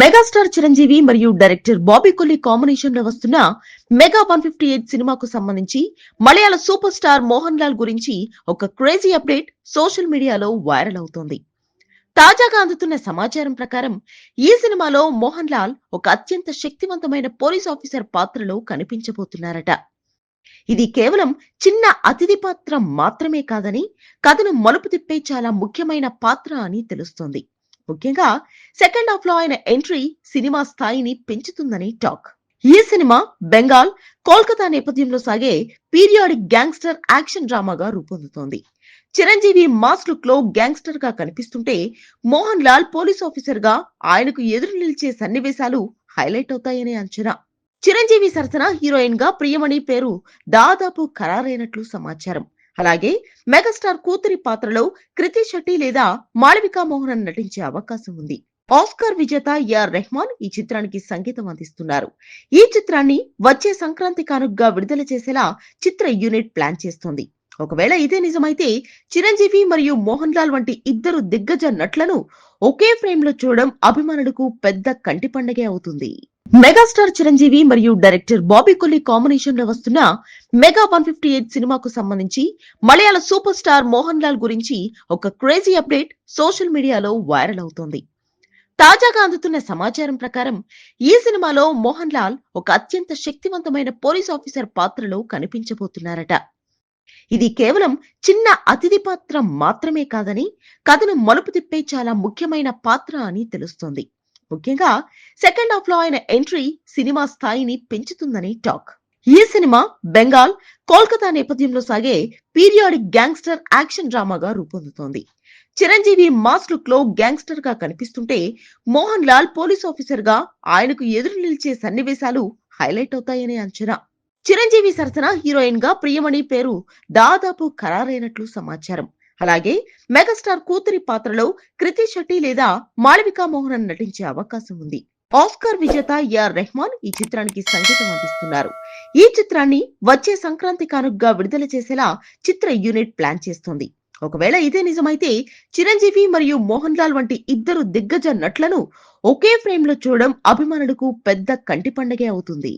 Megastar Chiranjeevi మరియు director Bobby Kolli కాంబినేషన్లో వస్తున్న మెగా వన్ ఫిఫ్టీ ఎయిట్ సినిమాకు సంబంధించి మలయాళ సూపర్ స్టార్ మోహన్ లాల్ గురించి ఒక క్రేజీ అప్డేట్ సోషల్ మీడియాలో వైరల్ అవుతోంది. తాజాగా అందుతున్న సమాచారం ప్రకారం ఈ సినిమాలో మోహన్ లాల్ ఒక అత్యంత శక్తివంతమైన పోలీస్ ఆఫీసర్ పాత్రలో కనిపించబోతున్నారట. ఇది కేవలం చిన్న అతిథి పాత్ర మాత్రమే కాదని కథను మలుపు తిప్పే చాలా ముఖ్యమైన పాత్ర అని తెలుస్తోంది. ముఖ్యంగా సెకండ్ హాఫ్లో ఆయన ఎంట్రీ సినిమా స్థాయిని పెంచుతుందని టాక్. ఈ సినిమా బెంగాల్ కోల్కతా నేపథ్యంలో సాగే పీరియాడిక్ గ్యాంగ్స్టర్ యాక్షన్ డ్రామాగా రూపొందుతోంది. చిరంజీవి మాస్ లుక్లో గ్యాంగ్స్టర్గా కనిపిస్తుంటే మోహన్ లాల్ పోలీస్ ఆఫీసర్గా ఆయనకు ఎదురు నిలిచే సన్నివేశాలు హైలైట్ అవుతాయనే అంచనా. చిరంజీవి సరసన హీరోయిన్గా ప్రియమణి పేరు దాదాపు ఖరారైనట్లు సమాచారం. అలాగే మెగాస్టార్ కూతురి పాత్రలో కృతి శెట్టి లేదా మాళవికా మోహనన్ నటించే అవకాశం ఉంది. ఆస్కార్ విజేత ఏఆర్ రెహమాన్ ఈ చిత్రానికి సంగీతం అందిస్తున్నారు. ఈ చిత్రాన్ని వచ్చే సంక్రాంతి కానుకగా విడుదల చేసేలా చిత్ర యూనిట్ ప్లాన్ చేస్తోంది. ఒకవేళ ఇదే నిజమైతే చిరంజీవి మరియు మోహన్ లాల్ వంటి ఇద్దరు దిగ్గజ నట్లను ఒకే ఫ్రేమ్లో చూడడం అభిమానులకు పెద్ద కంటి పండగే అవుతుంది. మెగాస్టార్ చిరంజీవి మరియు డైరెక్టర్ బాబీ కొల్లి కాంబినేషన్లో వస్తున్న మెగా వన్ ఫిఫ్టీ ఎయిట్ సినిమాకు సంబంధించి మలయాళ సూపర్ స్టార్ మోహన్ లాల్ గురించి ఒక క్రేజీ అప్డేట్ సోషల్ మీడియాలో వైరల్ అవుతోంది. తాజాగా అందుతున్న సమాచారం ప్రకారం ఈ సినిమాలో మోహన్ లాల్ ఒక అత్యంత శక్తివంతమైన పోలీస్ ఆఫీసర్ పాత్రలో కనిపించబోతున్నారట. ఇది కేవలం చిన్న అతిథి పాత్ర మాత్రమే కాదని కథను మలుపు తిప్పే చాలా ముఖ్యమైన పాత్ర అని తెలుస్తోంది. ముఖ్యంగా సెకండ్ హాఫ్లో ఆయన ఎంట్రీ సినిమా స్థాయిని పెంచుతుందని టాక్. ఈ సినిమా బెంగాల్ కోల్కతా నేపథ్యంలో సాగే పీరియాడిక్ గ్యాంగ్స్టర్ యాక్షన్ డ్రామాగా రూపొందుతోంది. చిరంజీవి మాస్ లుక్లో గ్యాంగ్స్టర్గా కనిపిస్తుంటే మోహన్ లాల్ పోలీస్ ఆఫీసర్గా ఆయనకు ఎదురు నిలిచే సన్నివేశాలు హైలైట్ అవుతాయనే అంచనా. చిరంజీవి సరసన హీరోయిన్గా ప్రియమణి పేరు దాదాపు ఖరారైనట్లు సమాచారం. అలాగే మెగాస్టార్ కూతురి పాత్రలో కృతి శెట్టి లేదా మాళవికా మోహన్ నటించే అవకాశం ఉంది. ఆస్కార్ విజేత ఏఆర్ రెహమాన్ ఈ చిత్రానికి సంగీతం అందిస్తున్నారు. ఈ చిత్రాన్ని వచ్చే సంక్రాంతి కానుగ్గా విడుదల చేసేలా చిత్ర యూనిట్ ప్లాన్ చేస్తోంది. ఒకవేళ ఇదే నిజమైతే చిరంజీవి మరియు మోహన్ లాల్ వంటి ఇద్దరు దిగ్గజ నటులను ఒకే ఫ్రేమ్లో చూడడం అభిమానులకు పెద్ద కంటి పండగే అవుతుంది.